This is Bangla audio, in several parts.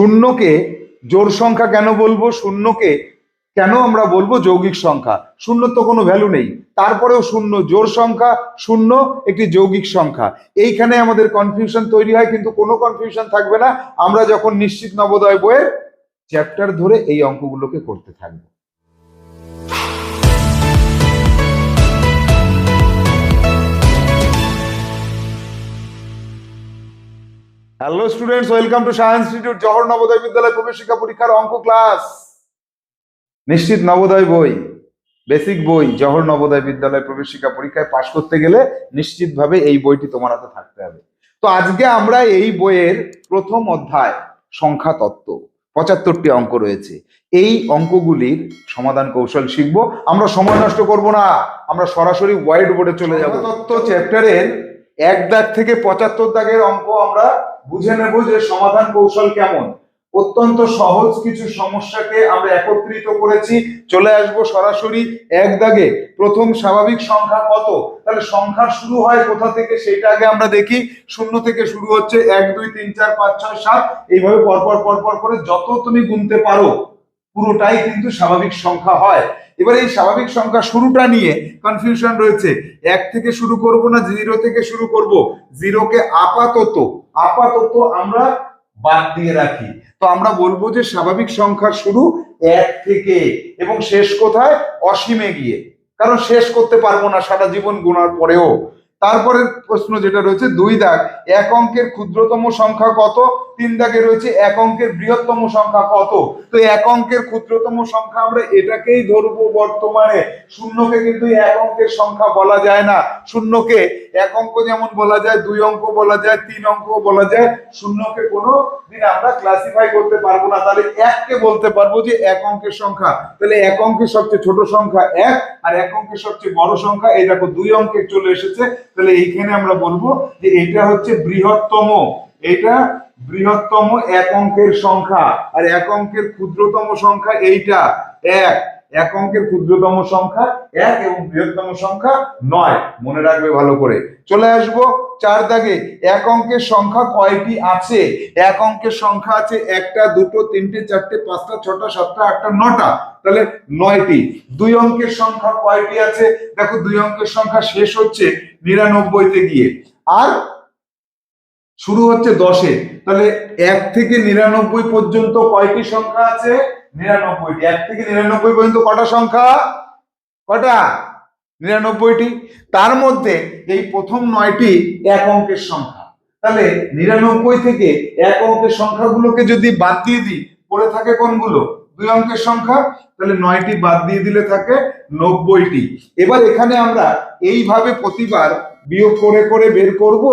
শূন্যকে জোর সংখ্যা কেন বলব? শূন্যকে কেন আমরা বলব যৌগিক সংখ্যা? শূন্য তো কোনো ভ্যালু নেই। তারপরেও শূন্য, জোর সংখ্যা, শূন্য, একটি যৌগিক সংখ্যা। এইখানে আমাদের কনফিউশন তৈরি হয়, কিন্তু কোনো কনফিউশন থাকবে না। আমরা যখন নিশ্চিত নবোদয় বইয়ের চ্যাপ্টার ধরে এই অঙ্কগুলোকে করতে থাকব। Hello students welcome to science institute Jawahar Navodaya Vidyalaya প্রবেশিকা পরীক্ষার অঙ্ক ক্লাস নিশ্চিত নবোদয় বই বেসিক বই জহর নবোদয় বিদ্যালয় প্রবেশিকা পরীক্ষায় পাশ করতে গেলে নিশ্চিতভাবে এই বইটি তোমার হাতে থাকতে হবে। তো আজকে আমরা এই বইয়ের প্রথম অধ্যায়, সংখ্যা তত্ত্ব, পঁচাত্তরটি অঙ্ক রয়েছে। এই অঙ্কগুলির সমাধান কৌশল শিখব। আমরা সময় নষ্ট করব না। আমরা সরাসরি হোয়াইট বোর্ডে চলে যাব। তত্ত্ব চ্যাপ্টারের এক দাগ থেকে পঁচাত্তর দাগের অঙ্ক আমরা বুঝে নেব যে সমাধান কৌশল কেমন। অত্যন্ত সহজ কিছু সমস্যাকে আমরা একত্রিত করেছি। চলে আসব সরাসরি এক দাগে। প্রথম স্বাভাবিক সংখ্যা কত? তাহলে সংখ্যা শুরু হয় কোথা থেকে সেটা আগে আমরা দেখি। শূন্য থেকে শুরু হচ্ছে এক, দুই, তিন, চার, পাঁচ, ছয়, সাত। এইভাবে পরপর পরপর করে যত তুমি গুনতে পারো, পুরোটাই কিন্তু স্বাভাবিক সংখ্যা হয়। এবার এই স্বাভাবিক সংখ্যা শুরুটা নিয়ে কনফিউশন রয়েছে। এক থেকে শুরু করব না জিরো থেকে শুরু করব? জিরোকে আপাতত আপাতত আমরা বাদ দিয়ে রাখি। তো আমরা বলব যে স্বাভাবিক সংখ্যা শুরু এক থেকে, এবং শেষ কোথায়? অসীমে গিয়ে। কারণ শেষ করতে পারব না, সারা জীবন গোনার পরেও। তারপরে প্রশ্ন যেটা রয়েছে, দুই দাগ। এক অঙ্কের ক্ষুদ্রতম সংখ্যা কত? তিন দাগে রয়েছে, এক অঙ্কের বৃহত্তম সংখ্যা কত? তো এক অঙ্কের ক্ষুদ্রতম সংখ্যা আমরা এটাকেই ধরবো বর্তমানে। শূন্যকে কিন্তু এক অঙ্কের সংখ্যা বলা যায় না। শূন্যকে এক অঙ্ক যেমন বলা যায়, দুই অঙ্ক বলা যায়, তিন অঙ্ক বলা যায়, শূন্যকে কোনো দিন আমরা ক্লাসিফাই করতে পারব না। তাহলে এককে বলতে পারব যে এক অঙ্কের সংখ্যা। তাহলে এক অঙ্কের সবচেয়ে ছোট সংখ্যা এক, আর এক অঙ্কের সবচেয়ে বড় সংখ্যা, এই দেখো দুই অঙ্কের চলে এসেছে। তাহলে এইখানে আমরা বলব যে এটা হচ্ছে বৃহত্তম। এটা বৃহত্তম এক অঙ্কের সংখ্যা। আর এক অঙ্কের ক্ষুদ্রতম সংখ্যা এইটা। এক। এক অঙ্কের ক্ষুদ্রতম সংখ্যা এক এবং বৃহত্তম সংখ্যা নয়। মনে রাখবে ভালো করে। চলে আসব চার দাগে। এক অঙ্কের সংখ্যা কয়টি আছে? এক অঙ্কের সংখ্যা আছে একটা, দুটো, তিনটে, চারটে, পাঁচটা, ছটা, সাতটা, আটটা, নটা। তাহলে নয়টি। দুই অঙ্কের সংখ্যা কয়টি আছে? দেখো দুই অঙ্কের সংখ্যা শেষ হচ্ছে নিরানব্বইতে গিয়ে। আর শুরু হচ্ছে দশে। তাহলে এক থেকে নিরানব্বই পর্যন্ত কয়টি সংখ্যা আছে? নিরানব্বইটি। এক থেকে নিরানব্বই পর্যন্ত কটা সংখ্যা? কটা? নিরানব্বইটি। তার মধ্যে এই প্রথম নয়টি এক অঙ্কের সংখ্যা। তাহলে নিরানব্বই থেকে এক অঙ্কের সংখ্যাগুলোকে যদি বাদ দিয়ে দিই, পড়ে থাকে কোনগুলো? দুই অঙ্কের সংখ্যা। তাহলে নয়টি বাদ দিয়ে দিলে থাকে নব্বইটি। এবার এখানে আমরা এইভাবে প্রতিবার বিয়োগ করে করে বের করব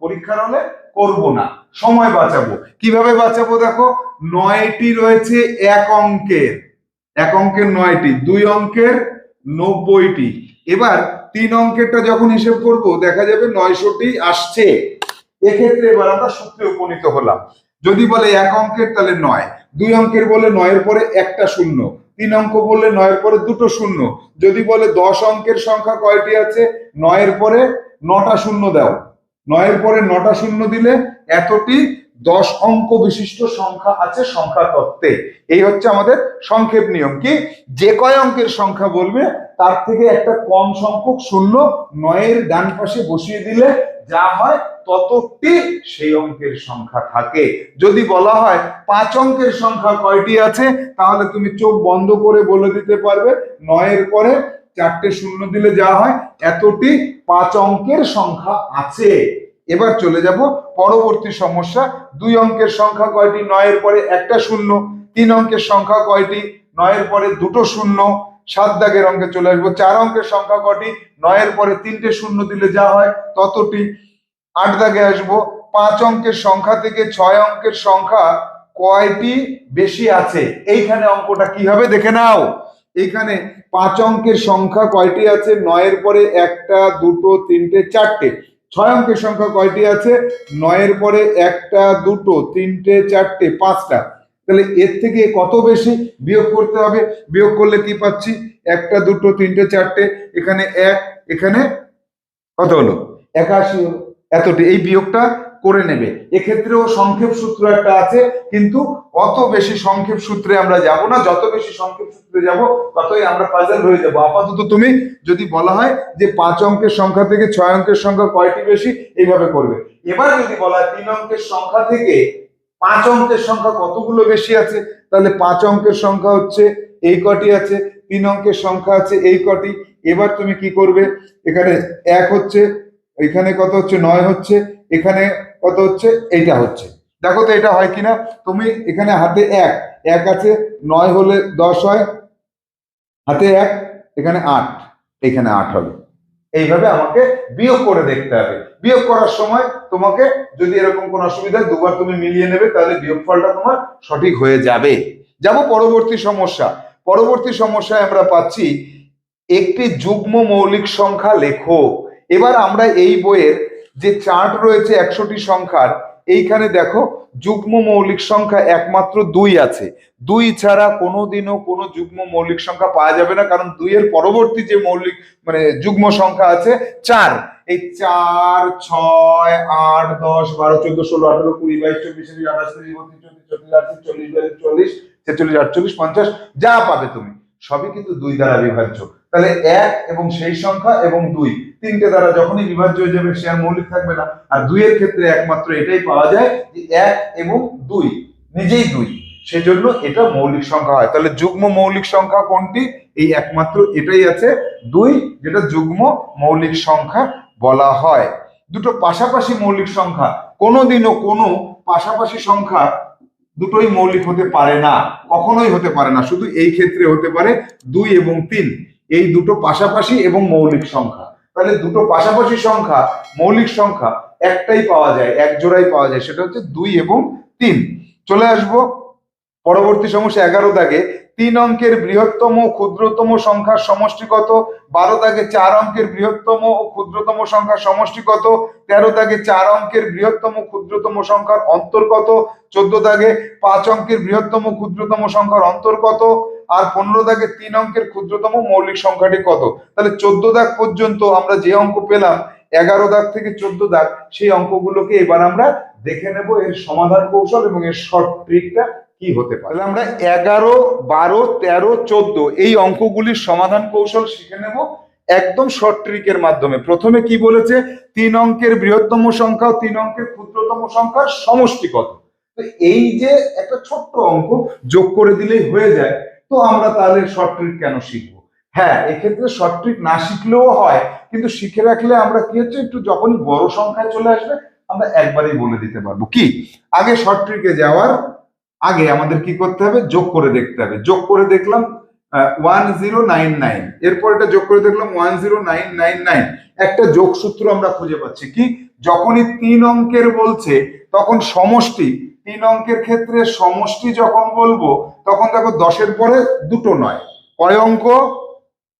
পরীক্ষার হলে। করব না। সময় বাঁচাবো। কীভাবে বাঁচাবো দেখো? নয়টি রয়েছে এক অঙ্কের। এক অঙ্কের নয়টি, দুই অঙ্কের নব্বইটি। এবার তিন অঙ্কেরটা যখন হিসেব করব, দেখা যাবে নয়শোটি আসছে। এক্ষেত্রে এবার আমরা সূত্রে উপনীত হলাম। যদি বলে এক অঙ্কের, তাহলে নয়। দুই অঙ্কের বলে নয়ের পরে একটা শূন্য। তিন অঙ্ক বললে নয়ের পরে দুটো শূন্য। যদি বলে দশ অঙ্কের সংখ্যা কয়টি আছে? নয়ের পরে নটা শূন্য দাও। নয়ের পরে নটা শূন্য দিলে এতটি দশ অঙ্ক বিশিষ্ট সংখ্যা আছে সংখ্যা তত্ত্বে। এই হচ্ছে আমাদের সংক্ষেপ নিয়ম। কি? যে কয় অঙ্কের সংখ্যা বলবে, তার থেকে একটা কম সংখ্যক শূন্য নয়ের ডান পাশে বসিয়ে দিলে যা হয় ততটি সেই অঙ্কের সংখ্যা থাকে। যদি বলা হয় পাঁচ অঙ্কের সংখ্যা কয়টি আছে, তাহলে তুমি চোখ বন্ধ করে বলে দিতে পারবে, নয়ের পরে চারটে শূন্য দিলে যা হয়, এতটি পাঁচ অঙ্কের সংখ্যা আছে। এবার চলে যাব, পরবর্তী সমস্যা। দুই অঙ্কের সংখ্যা কয়টি? নয়ের পরে একটা শূন্য, তিন অঙ্কের সংখ্যা কয়টি? নয়ের পরে দুটো শূন্য, সাত দাগের অঙ্কে চলে আসব। চার অঙ্কের সংখ্যা কয়টি? নয়ের পরে তিনটে শূন্য দিলে যা হয়, ততটি। আট দাগে আসব, পাঁচ অঙ্কের সংখ্যা থেকে ছয় অঙ্কের সংখ্যা কয়টি বেশি আছে? এইখানে অঙ্কটা কি হবে দেখে নাও। এইখানে পাঁচ অঙ্কের সংখ্যা কয়টি আছে? নয়ের পরে একটা, দুটো, তিনটে, চারটে। ছয় অঙ্কের সংখ্যা কয়টি আছে? নয়ের পরে একটা, দুটো, তিনটে, চারটে, পাঁচটা। তাহলে এর থেকে কত বেশি বিয়োগ করতে হবে? বিয়োগ করলে কি পাচ্ছি? একটা, দুটো, তিনটে, চারটে, এখানে এক, এখানে কত হলো? একাশি হলো। এতটি। এই বিয়োগটা করে নেবে। এক্ষেত্রেও সংক্ষেপ সূত্র একটা আছে, কিন্তু অত বেশি সংক্ষেপ সূত্রে আমরা যাব না। যত বেশি সংক্ষেপ সূত্রে যাব, ততই আমরা পাজল হয়ে যাব। আপাতত তুমি যদি বলা হয় যে পাঁচ অঙ্কের সংখ্যা থেকে ছয় অঙ্কের সংখ্যা কয়টি বেশি, এইভাবে করবে। এবার যদি বলা হয় তিন অঙ্কের সংখ্যা থেকে পাঁচ অঙ্কের সংখ্যা কতগুলো বেশি আছে, তাহলে পাঁচ অঙ্কের সংখ্যা হচ্ছে এই কটি আছে, তিন অঙ্কের সংখ্যা আছে এই কটি। এবার তুমি কি করবে? এখানে এক হচ্ছে, এখানে কত হচ্ছে? নয় হচ্ছে, এখানে কত হচ্ছে? এইটা হচ্ছে। দেখো তো এটা হয় কিনা? তুমি এখানে হাতে এক এক আছে, নয় হলে দশ হয়, হাতে এক, এখানে আট এখানে আট হবে। এইভাবে আমাকে বিয়োগ করে দেখতে হবে। বিয়োগ করার সময় তোমাকে যদি এরকম কোনো অসুবিধা দুবার তুমি মিলিয়ে নেবে, তাহলে বিয়োগফলটা তোমার সঠিক হয়ে যাবে। যাব পরবর্তী সমস্যা। পরবর্তী সমস্যায় আমরা পাচ্ছি, একটি যুগ্ম মৌলিক সংখ্যা লেখো। এবার আমরা এই বইয়ের যে চার্ট রয়েছে একশোটি সংখ্যার, এইখানে দেখো যুগ্ম মৌলিক সংখ্যা একমাত্র দুই আছে। দুই ছাড়া কোনোদিনও কোনো যুগ্ম মৌলিক সংখ্যা পাওয়া যাবে না, কারণ দুইয়ের পরবর্তী যে মৌলিক মানে যুগ্ম সংখ্যা আছে, চার। এই চার, ছয়, আট, দশ, বারো, চোদ্দ, ষোলো, আঠারো, কুড়ি, বাইশ, চব্বিশ আঠাশ, তিরিশ, বত্রিশ চল্লিশ আটত্রিশ, চল্লিশ চল্লিশ, ছেচল্লিশ, আটচল্লিশ, পঞ্চাশ, যা পাবে তুমি। সবই কিন্তু দুই দ্বারা বিভাজ্য। তাহলে এক এবং সেই সংখ্যা এবং দুই। তিনটে দ্বারা যখনই বিভাজ্য হয়ে যাবে, সে আর মৌলিক থাকবে না। আর দুইয়ের ক্ষেত্রে একমাত্র এটাই পাওয়া যায় যে এক এবং দুই, নিজেই দুই। সেজন্য এটা মৌলিক সংখ্যা হয়। তাহলে যুগ্ম মৌলিক সংখ্যা কোনটি? এই একমাত্র এটাই আছে। দুই, যেটা যুগ্ম মৌলিক সংখ্যা বলা হয়। দুটো পাশাপাশি মৌলিক সংখ্যা। কোনোদিনও কোনো পাশাপাশি সংখ্যা দুটোই মৌলিক হতে পারে না। কখনোই হতে পারে না। শুধু এই ক্ষেত্রে হতে পারে দুই এবং তিন। এই দুটো পাশাপাশি এবং মৌলিক সংখ্যা। তাহলে দুটো পাশাপাশি সংখ্যা, মৌলিক সংখ্যা একটাই পাওয়া যায়, এক জোড়াই পাওয়া যায়, সেটা হচ্ছে দুই এবং তিন। চলে আসব পরবর্তী সমস্যা এগারো দাগে। তিন অঙ্কের বৃহত্তম ক্ষুদ্রতম সংখ্যার সমষ্টি কত? বারো দাগে চার অঙ্কের বৃহত্তম ও ক্ষুদ্রতম সংখ্যার সমষ্টি কত? তেরো দাগে চার অঙ্কের বৃহত্তম ক্ষুদ্রতম সংখ্যার অন্তর কত? চোদ্দ দাগে পাঁচ অঙ্কের বৃহত্তম ক্ষুদ্রতম সংখ্যার অন্তর কত? আর পনেরো দাগে তিন অঙ্কের ক্ষুদ্রতম মৌলিক সংখ্যাটি কত? তাহলে চোদ্দ দাগ পর্যন্ত আমরা যে অঙ্ক পেলাম, এগারো দাগ থেকে চোদ্দ দাগ, সেই অঙ্কগুলোকে এবার আমরা দেখে নেব এর সমাধান কৌশল এবং এর শর্ট ট্রিকটা কি হতে পারে। আমরা এগারো, বারো, তেরো, চোদ্দ এই অঙ্কগুলির সমাধান কৌশল শিখে নেব একদম শর্ট ট্রিকের মাধ্যমে। প্রথমে কি বলেছে? তিন অঙ্কের বৃহত্তম সংখ্যা ও তিন অঙ্কের ক্ষুদ্রতম সংখ্যার সমষ্টি কত? তো এই যে একটা ছোট্ট অঙ্ক যোগ করে দিলেই হয়ে যায়। তো আমরা তাহলে শর্ট ট্রিক কেন শিখব? হ্যাঁ এক্ষেত্রে শর্ট ট্রিক না শিখলেও হয়, কিন্তু শিখে রাখলে আমরা কি হচ্ছে, একটু যখনই বড় সংখ্যায় চলে আসবে, আমরা একবারেই বলে দিতে পারব। কি? আগে শর্ট ট্রিকে যাওয়ার আগে আমাদের কি করতে হবে? যোগ করে দেখতে হবে। যোগ করে দেখলাম ওয়ান জিরো নাইন নাইন এরপর এটা যোগ করে দেখলাম one zero nine nine nine একটা যোগসূত্র আমরা খুঁজে পাচ্ছি কি? যখনই তিন অঙ্কের বলছে, তখন সমষ্টি। তিন অঙ্কের ক্ষেত্রে সমষ্টি যখন বলব, তখন দেখো দশের পরে দুটো নয়। কয় অঙ্ক?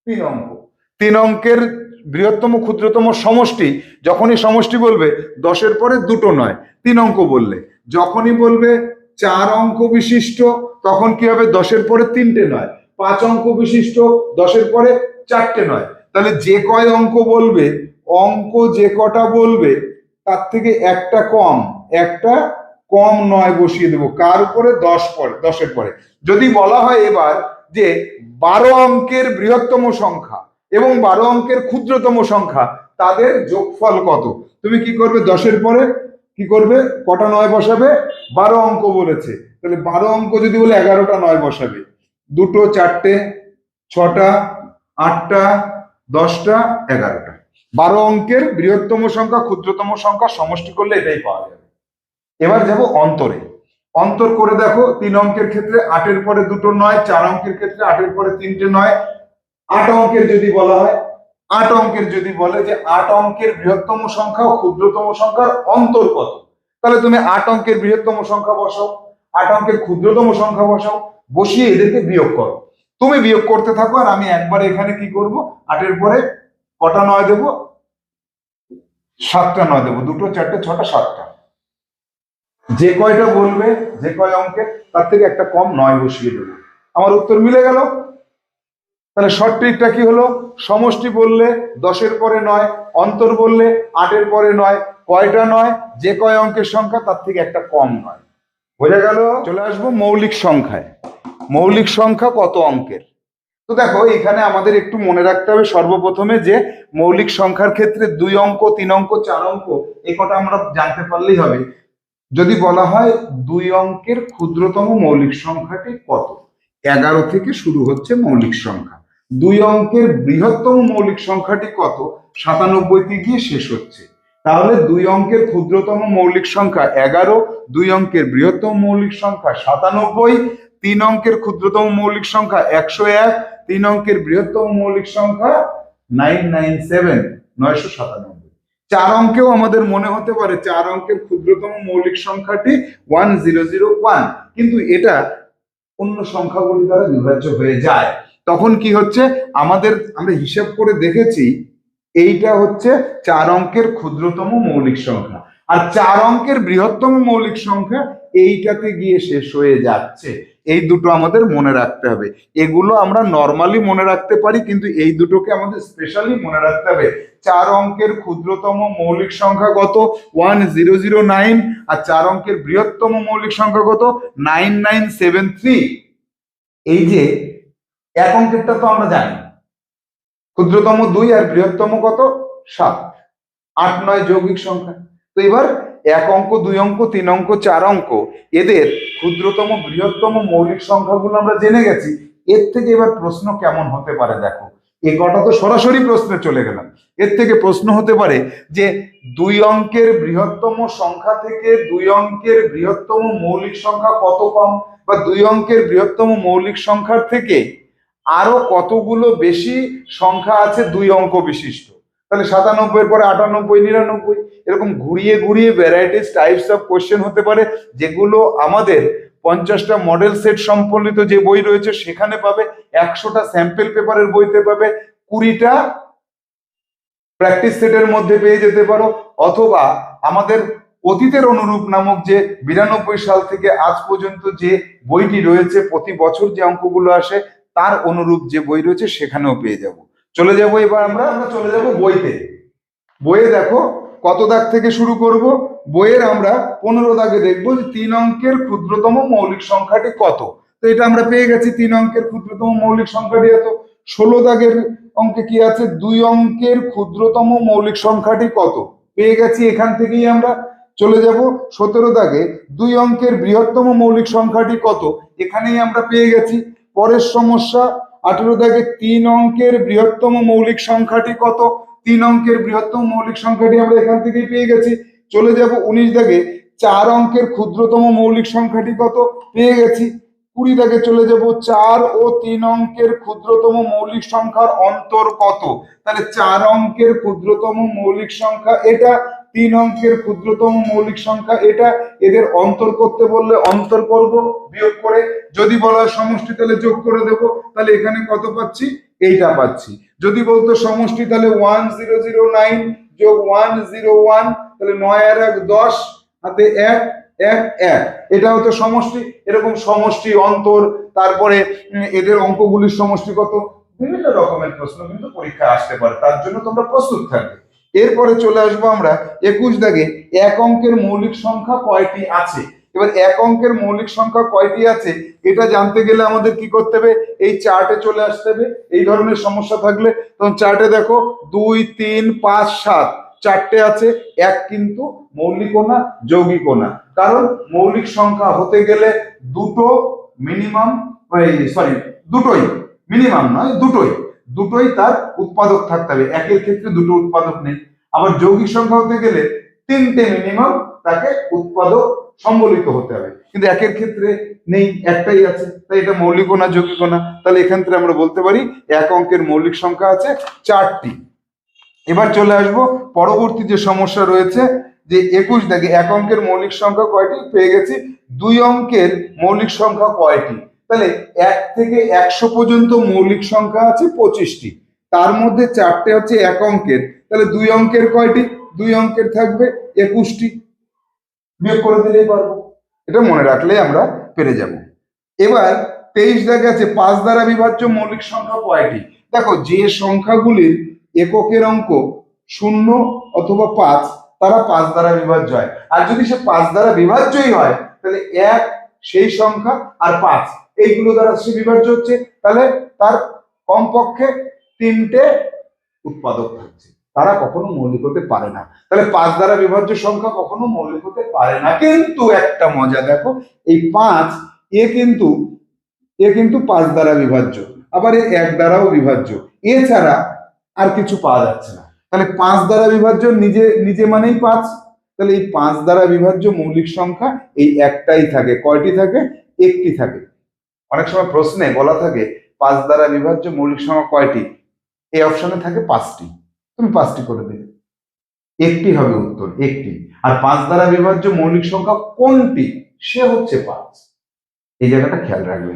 তিন অঙ্ক। তিন অঙ্কের বৃহত্তম, ক্ষুদ্রতম সমষ্টি, যখনই সমষ্টি বলবে, দশের পরে দুটো নয়। তিন অঙ্ক বললে। যখনই বলবে চার অঙ্ক বিশিষ্ট, তখন কি হবে? দশের পরে তিনটে নয়। পাঁচ অঙ্ক বিশিষ্ট, দশের পরে চারটে নয়। তাহলে যে কয় অঙ্ক বলবে, অঙ্ক যে কটা বলবে তার থেকে একটা কম একটা কম নয় বসিয়ে দেবো। কার উপরে? দশ পরে, দশের পরে। যদি বলা হয় এবার যে বারো অঙ্কের বৃহত্তম সংখ্যা এবং বারো অঙ্কের ক্ষুদ্রতম সংখ্যা, তাদের যোগফল কত? তুমি কি করবে দশের পরে? কি করবে? কটা নয় বসাবে? বারো অঙ্ক বলেছে। তাহলে বারো অঙ্ক যদি বলে এগারোটা নয় বসাবে। দুটো, চারটে, ছটা, আটটা, দশটা, এগারোটা। বারো অঙ্কের বৃহত্তম সংখ্যা, ক্ষুদ্রতম সংখ্যা, সমষ্টি করলে এটাই পাওয়া যাবে। এবার যাব অন্তরে। অন্তর করে দেখো, তিন অঙ্কের ক্ষেত্রে আটের পরে দুটো নয়, চার অঙ্কের ক্ষেত্রে আটের পরে তিনটে নয়। আট অঙ্কের যদি বলা হয়, আট অঙ্কের যদি বলে যে আট অঙ্কের বৃহত্তম সংখ্যা ও ক্ষুদ্রতম সংখ্যার অন্তর কত? তাহলে তুমি আট অঙ্কের বৃহত্তম সংখ্যা বসাও, আট অঙ্কের ক্ষুদ্রতম সংখ্যা বসাও, বসিয়ে এদেরকে বিয়োগ করো। তুমি বিয়োগ করতে থাকো আর আমি একবার এখানে কি করব, আটের পরে কটা নয় দেবো? সাতটা নয় দেবো। দুটো, চারটে, ছটা, সাতটা। যে কয়টা বলবে, যে কয় অঙ্কের, তার থেকে একটা কম নয় বসিয়ে দেবো। আমার উত্তর মিলে গেল? তাহলে শর্ট ট্রিকটা কি হলো? সমষ্টি বললে দশের পরে নয়, অন্তর বললে আটের পরে নয়, কয়টা নয়, যে কয় অঙ্কের সংখ্যা, তার থেকে একটা কম নয়। বোঝা গেল? চলে আসব মৌলিক সংখ্যায়। মৌলিক সংখ্যা কত অঙ্কের? তো দেখো, এখানে আমাদের একটু মনে রাখতে হবে সর্বপ্রথমে যে মৌলিক সংখ্যার ক্ষেত্রে দুই অঙ্ক, তিন অঙ্ক, চার অঙ্ক, এই কটা আমরা জানতে পারলেই হবে। যদি বলা হয় দুই অঙ্কের ক্ষুদ্রতম মৌলিক সংখ্যাটি কত? এগারো থেকে শুরু হচ্ছে মৌলিক সংখ্যা। দুই অঙ্কের বৃহত্তম মৌলিক সংখ্যাটি কত? সাতানব্বইতে গিয়ে শেষ হচ্ছে। তাহলে দুই অঙ্কের ক্ষুদ্রতম মৌলিক সংখ্যা এগারো, দুই অঙ্কের বৃহত্তম মৌলিক সংখ্যা সাতানব্বই তিন অঙ্কের ক্ষুদ্রতম মৌলিক সংখ্যা একশো এক, তিন অঙ্কের বৃহত্তম মৌলিক সংখ্যা নাইন নাইন সেভেন, নয়শো সাতানব্বই। চার অঙ্কেও আমাদের মনে হতে পারে চার অঙ্কের ক্ষুদ্রতম মৌলিক সংখ্যাটি ওয়ান জিরো জিরো ওয়ান, কিন্তু এটা অন্য সংখ্যাগুলি দ্বারা বিভাজ্য হয়ে যায়। তখন কি হচ্ছে? আমাদের, আমরা হিসাব করে দেখেছি, এইটা হচ্ছে চার অঙ্কের ক্ষুদ্রতম মৌলিক সংখ্যা। আর চার অঙ্কের বৃহত্তম মৌলিক সংখ্যা এইটাতে গিয়ে শেষ হয়ে যাচ্ছে। এই দুটো আমাদের মনে রাখতে হবে। এগুলো আমরা নর্মালি মনে রাখতে পারি, কিন্তু এই দুটোকে আমাদের স্পেশালি মনে রাখতে হবে। চার অঙ্কের ক্ষুদ্রতম মৌলিক সংখ্যা কত? ওয়ান জিরো জিরো নাইন আর চার অঙ্কের বৃহত্তম মৌলিক সংখ্যা কত? নাইন নাইন সেভেন থ্রি এই যে, এক অঙ্কেরটা তো আমরা জানি। ক্ষুদ্রতম দুই আর বৃহত্তম কত? সাত। আট নয় যৌগিক সংখ্যা। তো এবার এক অঙ্ক, দুই অঙ্ক, তিন অঙ্ক, চার অঙ্ক। এদের ক্ষুদ্রতম, বৃহত্তম মৌলিক সংখ্যাগুলো আমরা জেনে গেছি। এর থেকে এবার প্রশ্ন কেমন হতে পারে দেখো। এ কটা তো সরাসরি প্রশ্নে চলে গেলাম। এর থেকে প্রশ্ন হতে পারে যে দুই অঙ্কের বৃহত্তম সংখ্যা থেকে দুই অঙ্কের বৃহত্তম মৌলিক সংখ্যা কত কম বা দুই অঙ্কের বৃহত্তম মৌলিক সংখ্যার থেকে আরও কতগুলো বেশি সংখ্যা আছে দুই অঙ্ক বিশিষ্ট? তাহলে সাতানব্বই পরে আটানব্বই, নিরানব্বই, এরকম ঘুরিয়ে ঘুরিয়ে ভ্যারাইটিস টাইপস অফ কোশ্চেন হতে পারে, যেগুলো আমাদের পঞ্চাশটা মডেল সেট সম্পন্নিত যে বই রয়েছে, সেখানে পাবে, একশোটা স্যাম্পল পেপারের বইতে পাবে, কুড়িটা প্র্যাকটিস সেটের মধ্যে পেয়ে যেতে পারো, অথবা আমাদের অতীতের অনুরূপ নামক যে বিরানব্বই সাল থেকে আজ পর্যন্ত যে বইটি রয়েছে, প্রতি বছর যে অঙ্কগুলো আসে, তার অনুরূপ যে বই রয়েছে, সেখানেও পেয়ে যাব। চলে যাব এবার আমরা আমরা চলে যাব বইতে। বইয়ে দেখো কত দাগ থেকে শুরু করব। বইয়ের আমরা পনেরো দাগে দেখব যে তিন অঙ্কের ক্ষুদ্রতম মৌলিক সংখ্যাটি কত। তো এটা আমরা পেয়ে গেছি তিন অঙ্কের ক্ষুদ্রতম মৌলিক সংখ্যাটি এত। ষোলো দাগের অঙ্কে কি আছে? দুই অঙ্কের ক্ষুদ্রতম মৌলিক সংখ্যাটি কত? পেয়ে গেছি এখান থেকেই আমরা চলে যাব। সতেরো দাগে দুই অঙ্কের বৃহত্তম মৌলিক সংখ্যাটি কত? এখানেই আমরা পেয়ে গেছি। পরের সমস্যা আঠেরো দাগে তিন অঙ্কের বৃহত্তম মৌলিক সংখ্যাটি কত? তিন অঙ্কের বৃহত্তম মৌলিক সংখ্যাটি আমরা এখান থেকেই পেয়ে গেছি। চলে যাব উনিশ দাগে চার অঙ্কের ক্ষুদ্রতম মৌলিক সংখ্যাটি কত? পেয়ে গেছি। কুড়ি দাগে চলে যাব চার ও তিন অঙ্কের ক্ষুদ্রতম মৌলিক সংখ্যার অন্তর কত? তাহলে চার অঙ্কের ক্ষুদ্রতম মৌলিক সংখ্যা এটা তিন অঙ্কের ক্ষুদ্রতম মৌলিক সংখ্যা এটা, এদের অন্তর করতে বললে অন্তর করব, বিয়োগ করে। যদি বলা সমষ্টি, তাহলে যোগ করে দেব। তাহলে এখানে কত পাচ্ছি? এইটা পাচ্ছি। যদি বলতো সমষ্টি, তাহলে ওয়ান জিরো জিরো নাইন যোগ ওয়ান জিরো ওয়ান তাহলে নয় আর এক দশ, হাতে এক এক এক। এটা হতো সমষ্টি। এরকম সমষ্টি, অন্তর, তারপরে এদের অঙ্কগুলির সমষ্টি কত? বিভিন্ন রকমের প্রশ্ন কিন্তু পরীক্ষায় আসতে পারে। তার জন্য তোমরা প্রস্তুত থাকবে। এরপরে চলে আসব আমরা একুশ দাগে এক অঙ্কের মৌলিক সংখ্যা কয়টি আছে? এবার এক অঙ্কের মৌলিক সংখ্যা কয়টি আছে? এটা জানতে গেলে আমাদের কি করতে হবে? এই চার্টে চলে আসতে হবে। এই ধরনের সমস্যা থাকলে তখন চার্টে দেখো দুই, তিন, পাঁচ, সাত চারটে আছে। এক কিন্তু মৌলিকও না যৌগিকও না কারণ মৌলিক সংখ্যা হতে গেলে দুটো মিনিমাম সরি দুটোই। মিনিমাম নয়, দুটোই। দুটোই তার উৎপাদক থাকতে হবে। একের ক্ষেত্রে দুটো উৎপাদক নেই। আবার যৌগিক সংখ্যা হতে গেলে তিনটে মিনিমাম তাকে উৎপাদক সম্বলিত হতে হবে। কিন্তু একের ক্ষেত্রে নেই, একটাই আছে। তাই এটা মৌলিক না যৌগিক না। তাহলে এখান থেকে আমরা বলতে পারি এক অঙ্কের মৌলিক সংখ্যা আছে চারটি। এবার চলে আসব পরবর্তী যে সমস্যা রয়েছে যে একুশ দেখে এক অঙ্কের মৌলিক সংখ্যা কয়টি? পেয়ে গেছি দুই অঙ্কের মৌলিক সংখ্যা কয়টি? তাহলে এক থেকে একশো পর্যন্ত মৌলিক সংখ্যা আছে পঁচিশটি। তার মধ্যে চারটে হচ্ছে এক অঙ্কের। তাহলে দুই অঙ্কের কয়টি? দুই অঙ্কের থাকবে একুশটি। বিয়োগ করে দিলেই পারব। এটা মনে রাখলে আমরা পেরে যাব। এবার তেইশ দেখা আছে, পাঁচ দ্বারা বিভাজ্য মৌলিক সংখ্যা কয়টি? দেখো, যে সংখ্যাগুলির এককের অঙ্ক শূন্য অথবা পাঁচ, তারা পাঁচ দ্বারা বিভাজ্য হয়। আর যদি সে পাঁচ দ্বারা বিভাজ্যই হয়, তাহলে এক সেই সংখ্যা আর পাঁচ। এইগুলো দ্বারা সে বিভাজ্য হচ্ছে, তাহলে তার কমপক্ষে তিনটে উৎপাদক থাকছে। তারা কখনো মৌলিক হতে পারে না। তাহলে পাঁচ দ্বারা বিভাজ্য সংখ্যা কখনো মৌলিক হতে পারে না। কিন্তু একটা মজা দেখো, এই পাঁচ, এ কিন্তু এ কিন্তু পাঁচ দ্বারা বিভাজ্য, আবার এ এক দ্বারাও বিভাজ্য। এছাড়া আর কিছু পাওয়া যাচ্ছে না। তাহলে পাঁচ দ্বারা বিভাজ্য নিজে নিজে মানেই পাঁচ। তাহলে এই পাঁচ দ্বারা বিভাজ্য মৌলিক সংখ্যা এই একটাই থাকে। কয়টি থাকে? একটি থাকে। অনেক সময় প্রশ্নে বলা থাকে, পাঁচ দ্বারা বিভাজ্য মৌলিক সংখ্যা কয়টি? এই অপশনে থাকে পাঁচটি। তুমি পাঁচটি করে দেবে। একটি হবে উত্তর, একটি। আর পাঁচ দ্বারা বিভাজ্য মৌলিক সংখ্যা কোনটি? সে হচ্ছে পাঁচ। এই জায়গাটা খেয়াল রাখবে।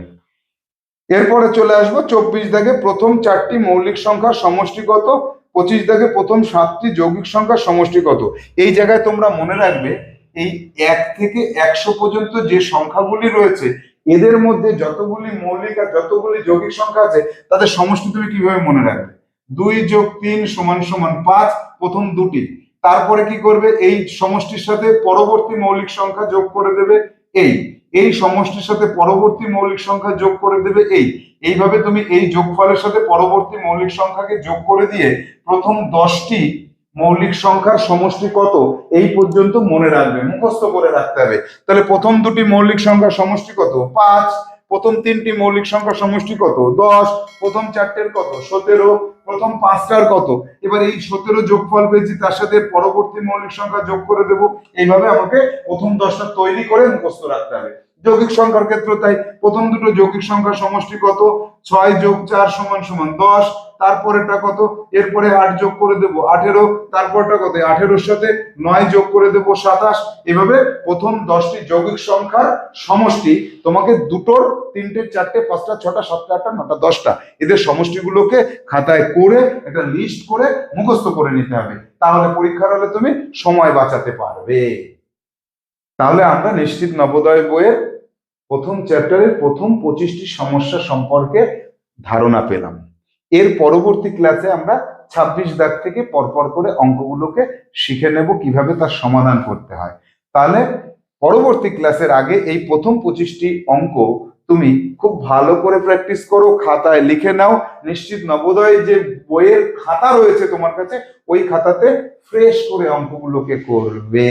এরপরে চলে আসব, চব্বিশ দাগে প্রথম চারটি মৌলিক সংখ্যার সমষ্টি কত পঁচিশ দাগে প্রথম সাতটি যৌগিক সংখ্যার সমষ্টি কত এই জায়গায় তোমরা মনে রাখবে, এই এক থেকে একশো পর্যন্ত যে সংখ্যাগুলি রয়েছে এদের মধ্যে যতগুলি মৌলিক আর যতগুলি যৌগিক সংখ্যা আছে, তাদের সমষ্টি তুমি কীভাবে মনে রাখবে? দুই যোগ তিন সমান সমান পাঁচ, প্রথম দুটি। তারপরে কি করবে? এই সমষ্টির সাথে পরবর্তী মৌলিক সংখ্যা যোগ করে দেবে এই। এই সমষ্টির সাথে পরবর্তী মৌলিক সংখ্যা যোগ করে দেবে এই। এইভাবে তুমি এই যোগফলের সাথে পরবর্তী মৌলিক সংখ্যাকে যোগ করে দিয়ে প্রথম দশটি মৌলিক সংখ্যার সমষ্টি কত? এই পর্যন্ত মনে রাখবে, মুখস্থ করে রাখতে হবে। তাহলে প্রথম দুটি মৌলিক সংখ্যার সমষ্টি কত? পাঁচ। প্রথম তিনটি মৌলিক সংখ্যার সমষ্টি কত? দশ। প্রথম চারটের কত? সতেরো। প্রথম পাঁচটার কত? এবার এই সতেরো যোগফল পেয়েছি, তার সাথে পরবর্তী মৌলিক সংখ্যা যোগ করে দেব। এইভাবে আমাকে প্রথম দশটা তৈরি করে মুখস্থ রাখতে হবে। যৌগিক সংখ্যার ক্ষেত্রে, তাই প্রথম দুটো যৌগিক সংখ্যার সমষ্টি কত? ছয় যোগ চার সমান সমান দশ। তারপরেটা কত? এরপরে আট যোগ করে দেব আঠেরো। তারপরটা কত? আঠেরোর সাথে নয় যোগ করে দেব সাতাশ। এভাবে প্রথম দশটি যৌগিক সংখ্যার সমষ্টি তোমাকে দুটোর, তিনটে, চারটে, পাঁচটা, ছটা, সাতটা, আটটা, নটা, দশটা এদের সমষ্টিগুলোকে খাতায় করে একটা লিস্ট করে মুখস্থ করে নিতে হবে। তাহলে পরীক্ষার হলে তুমি সময় বাঁচাতে পারবে। তাহলে আমরা নিশ্চিত নবোদয় বইয়ের প্রথম চ্যাপ্টারের প্রথম পঁচিশটি সমস্যা সম্পর্কে ধারণা পেলাম। এর পরবর্তী ক্লাসে আমরা ছাব্বিশ দাগ থেকে পরপর করে অঙ্কগুলোকে শিখে নেব কীভাবে তার সমাধান করতে হয়। তাহলে পরবর্তী ক্লাসের আগে এই প্রথম পঁচিশটি অঙ্ক তুমি খুব ভালো করে প্র্যাকটিস করো, খাতায় লিখে নাও। নিশ্চিত নবোদয় যে বইয়ের খাতা রয়েছে তোমার কাছে, ওই খাতাতে ফ্রেশ করে অঙ্কগুলোকে করবে।